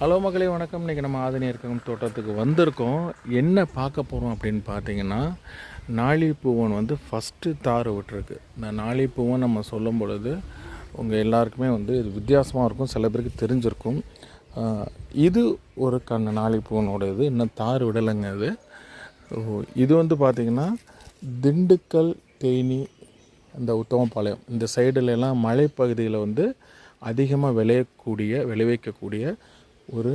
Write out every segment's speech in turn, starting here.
Hello மக்களே வணக்கம். இன்றைக்கி நம்ம ஆதினி தோட்டத்துக்கு வந்திருக்கோம். என்ன பார்க்க போகிறோம் அப்படின்னு பார்த்தீங்கன்னா நாளிப்பூவன் வந்து ஃபஸ்ட்டு தார் விட்டுருக்கு. இந்த நாளிப்பூவன் நம்ம சொல்லும் பொழுது உங்கள் எல்லாருக்குமே வந்து இது வித்தியாசமாக இருக்கும் சில பேருக்கு தெரிஞ்சிருக்கும். இது ஒரு கண்ண நாளிப்பூவனோட இது இன்னும் தார் விடலைங்க இது இது வந்து பார்த்திங்கன்னா திண்டுக்கல் தேனி இந்த உத்தமபாளையம் இந்த சைடுல மலைப்பகுதியில் வந்து அதிகமாக விளையக்கூடிய விளைவிக்கக்கூடிய ஒரு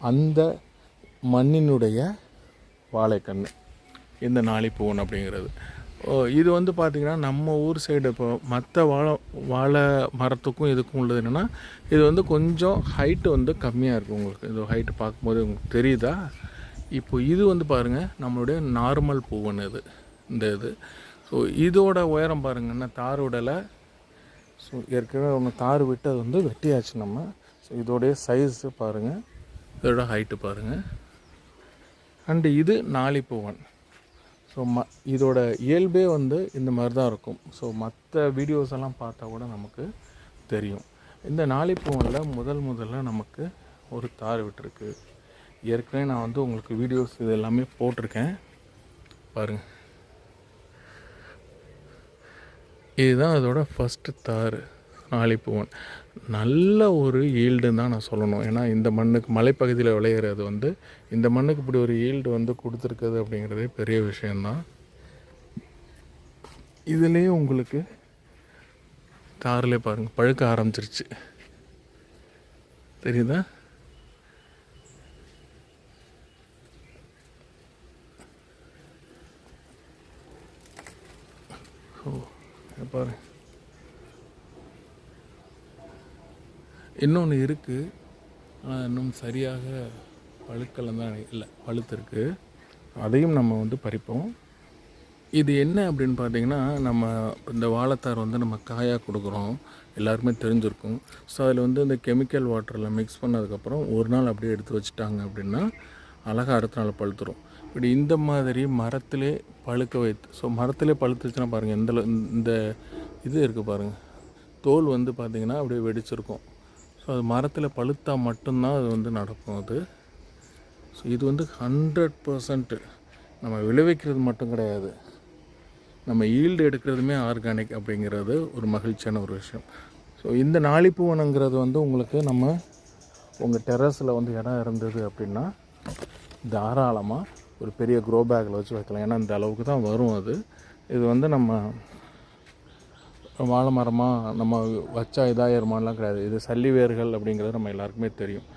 அந்த மண்ணினுடைய வாழைக்கன்று இந்த நாளிப்பூவன் அப்படிங்கிறது. ஓ, இது வந்து பார்த்திங்கன்னா நம்ம ஊர் சைடு இப்போ மற்ற வாழை வாழை மரத்துக்கும் இதுக்கும் உள்ளது என்னென்னா இது வந்து கொஞ்சம் ஹைட்டு வந்து கம்மியாக இருக்கும் உங்களுக்கு. இது ஹைட்டு பார்க்கும்போது உங்களுக்கு தெரியுதா? இப்போ இது வந்து பாருங்கள் நம்மளுடைய நார்மல் பூவன் இது இந்த இது. ஸோ இதோட உயரம் பாருங்கன்னா தார் விடலை ஸோ ஏற்கனவே ஒன்று தார் விட்டு அது வந்து வெட்டியாச்சு நம்ம. இதோடைய சைஸு பாருங்கள் இதோட ஹைட்டு பாருங்கள் அண்டு இது நாளிப்பூவன் ஸோ ம இதோட இயல்பே வந்து இந்த மாதிரி தான் இருக்கும். ஸோ மற்ற வீடியோஸ் எல்லாம் பார்த்தா கூட நமக்கு தெரியும். இந்த நாளிப்பூவனில் முதல் முதல்ல நமக்கு ஒரு தார் விட்டுருக்கு. ஏற்கனவே நான் வந்து உங்களுக்கு வீடியோஸ் இது எல்லாமே போட்டிருக்கேன். பாருங்கள் இதுதான் அதோட ஃபஸ்ட்டு தார். நாளிப்பூவன் நல்ல ஒரு ஈல்டுன்னு தான் நான் சொல்லணும். ஏன்னா இந்த மண்ணுக்கு மலைப்பகுதியில் விளையிறது வந்து இந்த மண்ணுக்கு இப்படி ஒரு ஈல்டு வந்து கொடுத்துருக்குது அப்படிங்கிறதே பெரிய விஷயந்தான் இதுலேயே உங்களுக்கு தாரிலே பாருங்கள் பழுக்க ஆரம்பிச்சிருச்சு. தெரியுதா? ஓ பாருங்கள் இன்னொன்று இருக்குது ஆனால் இன்னும் சரியாக பழுக்கலை தான் இல்லை பழுத்திருக்கு. அதையும் நம்ம வந்து பறிப்போம். இது என்ன அப்படின்னு பார்த்தீங்கன்னா நம்ம இந்த வாழைத்தார் வந்து நம்ம காயாக கொடுக்குறோம். எல்லாருக்குமே தெரிஞ்சிருக்கும். ஸோ அதில் வந்து இந்த கெமிக்கல் வாட்டரில் மிக்ஸ் பண்ணதுக்கப்புறம் ஒரு நாள் அப்படியே எடுத்து வச்சுட்டாங்க அப்படின்னா அழகாக அடுத்த நாள் பழுத்துரும். இப்படி இந்த மாதிரி மரத்திலே பழுக்க வைத்து ஸோ மரத்திலே பழுத்துச்சுன்னா பாருங்கள் இந்த இந்த இது இருக்குது பாருங்கள் தோல் வந்து பார்த்திங்கன்னா அப்படியே வெடிச்சிருக்கும். ஸோ அது மரத்தில் பழுத்தா மட்டும்தான் அது வந்து நடக்கும் அது. ஸோ இது வந்து ஹண்ட்ரட் பர்சன்ட்டு நம்ம விளைவிக்கிறது மட்டும் கிடையாது. நம்ம ஈல்டு எடுக்கிறதுமே ஆர்கானிக் அப்படிங்கிறது ஒரு மகிழ்ச்சியான ஒரு விஷயம். ஸோ இந்த நாளிப்பூவனங்கிறது வந்து உங்களுக்கு நம்ம உங்கள் டெரஸில் வந்து இடம் இருந்தது அப்படின்னா தாராளமாக ஒரு பெரிய க்ரோ பேக்கில் வச்சு வைக்கலாம். ஏன்னா இந்த அளவுக்கு தான் வரும் அது. இது வந்து நம்ம வாழை மரமாக நம்ம வச்சா இதாகிருமான்லாம் கிடையாது. இது சல்லி வேர்கள் அப்படிங்கிறது நம்ம எல்லாருக்குமே தெரியும்.